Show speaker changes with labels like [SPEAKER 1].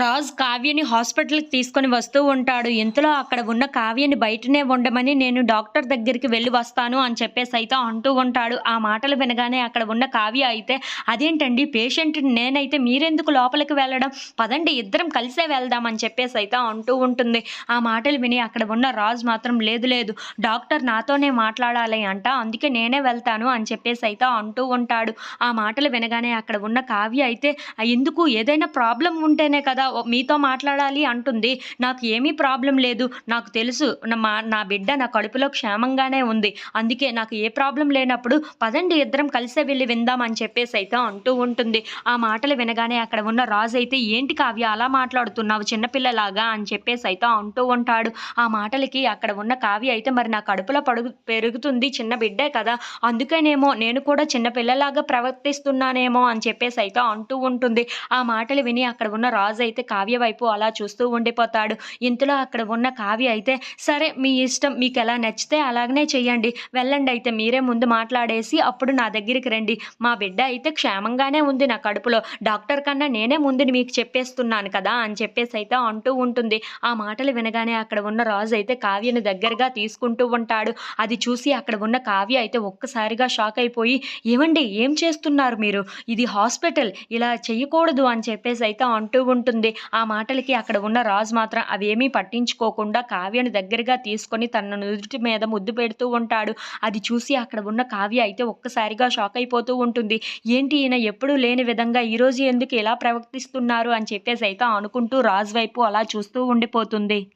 [SPEAKER 1] రాజ్ కావ్యని హాస్పిటల్కి తీసుకొని వస్తూ ఉంటాడు. ఇంతలో అక్కడ ఉన్న కావ్యని బయటనే ఉండమని నేను డాక్టర్ దగ్గరికి వెళ్ళి వస్తాను అని చెప్పేసి అయితే అంటూ ఉంటాడు. ఆ మాటలు వినగానే అక్కడ ఉన్న కావ్య అయితే అదేంటండి పేషెంట్ నేనైతే మీరెందుకు లోపలికి వెళ్ళడం? పదండి ఇద్దరం కలిసే వెళ్దాం అని చెప్పేసి అయితే అంటూ ఉంటుంది. ఆ మాటలు విని అక్కడ ఉన్న రాజ్ మాత్రం లేదు లేదు డాక్టర్ నాతోనే మాట్లాడాలి అంట అందుకే నేనే వెళ్తాను అని చెప్పేసి అయితే అంటూ ఉంటాడు. ఆ మాటలు వినగానే అక్కడ ఉన్న కావ్య అయితే ఎందుకు? ఏదైనా ప్రాబ్లం ఉంటేనే కదా ఓ- మీతో మాట్లాడాలి అంటుంది. నాకు ఏమీ ప్రాబ్లం లేదు. నాకు తెలుసు నా మా నా బిడ్డ నా కడుపులో క్షేమంగానే ఉంది. అందుకే నాకు ఏ ప్రాబ్లం లేనప్పుడు పదండి ఇద్దరం కలిసే వెళ్ళి విందాం అని చెప్పేసి అయితే అంటూ ఉంటుంది. ఆ మాటలు వినగానే అక్కడ ఉన్న రాజు అయితే ఏంటి కావ్య అలా మాట్లాడుతున్నావు చిన్నపిల్లలాగా? అని చెప్పేసి అయితే అంటూ ఉంటాడు. ఆ మాటలకి అక్కడ ఉన్న కావ్య అయితే మరి నా కడుపులో పడుగు పెరుగుతుంది చిన్న బిడ్డే కదా. అందుకేనేమో నేను కూడా చిన్నపిల్లలాగా ప్రవర్తిస్తున్నానేమో అని చెప్పేసి అయితే అంటూ ఉంటుంది. ఆ మాటలు విని అక్కడ ఉన్న రాజు అయితే కావ్య వైపు అలా చూస్తూ ఉండిపోతాడు. ఇంతలో అక్కడ ఉన్న కావ్య అయితే సరే మీ ఇష్టం మీకు ఎలా నచ్చితే అలాగనే చేయండి వెళ్ళండి అయితే మీరే ముందు మాట్లాడేసి అప్పుడు నా దగ్గరికి రండి. మా బిడ్డ అయితే క్షేమంగానే ఉంది నా కడుపులో. డాక్టర్ కన్నా నేనే ముందు మీకు చెప్పేస్తున్నాను కదా అని చెప్పేసి అయితే అంటూ ఉంటుంది. ఆ మాటలు వినగానే అక్కడ ఉన్న రాజు అయితే కావ్యను దగ్గరగా తీసుకుంటూ ఉంటాడు. అది చూసి అక్కడ ఉన్న కావ్య అయితే ఒక్కసారిగా షాక్ అయిపోయి ఏమండి ఏం చేస్తున్నారు మీరు? ఇది హాస్పిటల్. ఇలా చేయకూడదు అని చెప్పేసి అయితే అంటూ ఉంటుంది. ఆ మాటలకి అక్కడ ఉన్న రాజు మాత్రం అవేమీ పట్టించుకోకుండా కావ్యను దగ్గరగా తీసుకొని తన నుదుటి మీద ముద్దు పెడుతూ ఉంటాడు. అది చూసి అక్కడ ఉన్న కావ్య అయితే ఒక్కసారిగా షాక్ అయిపోతూ ఉంటుంది. ఏంటి ఈయన ఎప్పుడూ లేని విధంగా ఈరోజు ఎందుకు ఇలా ప్రవర్తిస్తున్నారు అని చెప్పేసి అయితే అనుకుంటూ రాజు వైపు అలా చూస్తూ ఉండిపోతుంది.